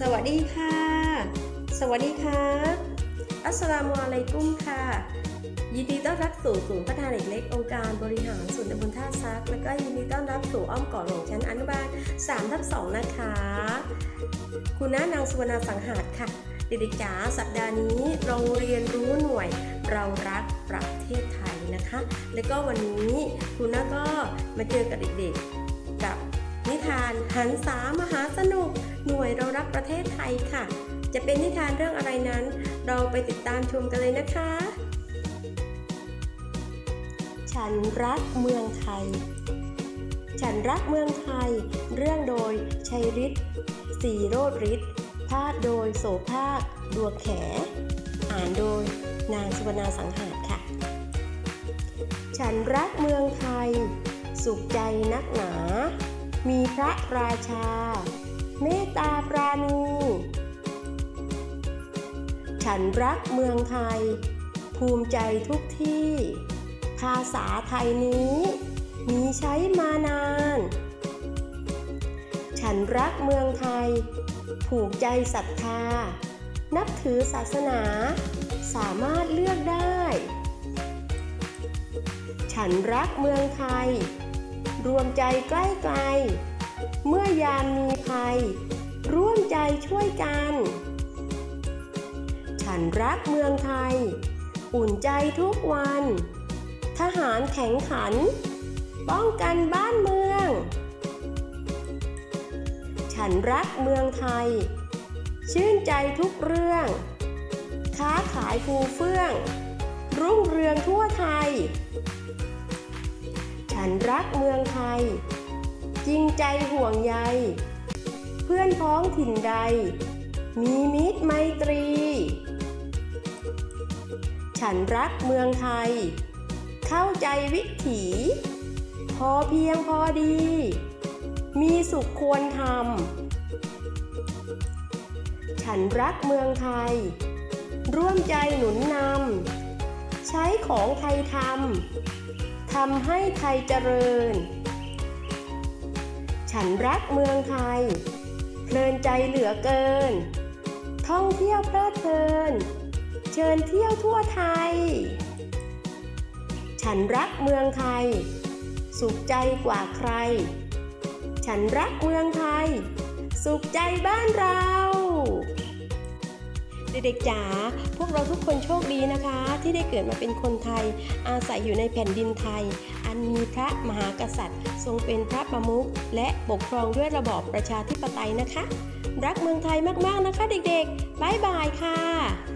สวัสดีค่ะ สวัสดีครับอัสลามุอะลัยกุมค่ะ ยินดีต้อนรับสู่ศูนย์พัฒนาเด็กเล็กองค์การบริหารส่วนตำบลท่าซัก แล้วก็ยินดีต้อนรับสู่อ้อมกอดของชั้นอนุบาล3ทับ2นะคะ คุณน้านางสุวรรณสังหารค่ะเด็กๆจ๋าสัปดาห์นี้เราเรียนรู้หน่วยเรารักประเทศไทยนะคะ แล้วก็วันนี้คุณน้าก็มาเจอกับเด็กๆกับ นิทานหันษามหาสนุก หน่วยเรารักประเทศไทยค่ะ จะเป็นนิทานเรื่องอะไรนั้น เราไปติดตามชมกันเลยนะคะ ฉันรักเมืองไทย ฉันรักเมืองไทย เรื่องโดยชัยฤทธิ์สีโรดฤทธิ์ภาคโดยโสภาคดวงแข อ่านโดยนางสุวรรณาสังหารค่ะ ฉันรักเมืองไทย สุขใจนักหนา มีพระราชา เมตตาปราณี ฉันรักเมืองไทย ภูมิใจทุกที่ ภาษาไทยนี้ มีใช้มานาน ฉันรักเมืองไทย ผูกใจศรัทธา นับถือศาสนา สามารถเลือกได้ ฉันรักเมืองไทย รวมใจใกล้ไกล เมื่อยามมีภัย ร่วมใจช่วยกัน ฉันรักเมืองไทย อุ่นใจทุกวัน ทหารแข็งขัน ป้องกันบ้านเมือง ฉันรักเมืองไทย ชื่นใจทุกเรื่อง ค้าขายฟูเฟื่อง รุ่งเรืองทั่วไทย ฉันรักเมืองไทย จริงใจห่วงใย เพื่อนพ้องถิ่นใด มีมิตรไมตรี ฉันรักเมืองไทย เข้าใจวิถี พอเพียงพอดี มีสุขควรทำ ฉันรักเมืองไทย ร่วมใจหนุนนำใช้ของไทยทำ ทำให้ไทยเจริญ ฉันรักเมืองไทย เพลินใจเหลือเกิน ท่องเที่ยวเพลิดเพลิน เชิญเที่ยวทั่วไทย ฉันรักเมืองไทย สุขใจกว่าใคร ฉันรักเมืองไทย สุขใจบ้านเรา เด็กๆจ๋าพวกเราทุกคนโชคดีนะคะ ที่ได้เกิดมาเป็นคนไทย อาศัยอยู่ในแผ่นดินไทย อันมีพระมหากษัตริย์ ทรงเป็นพระประมุขและปกครองด้วยระบอบประชาธิปไตยนะคะ รักเมืองไทยมากๆนะคะเด็กๆบ๊ายบายค่ะ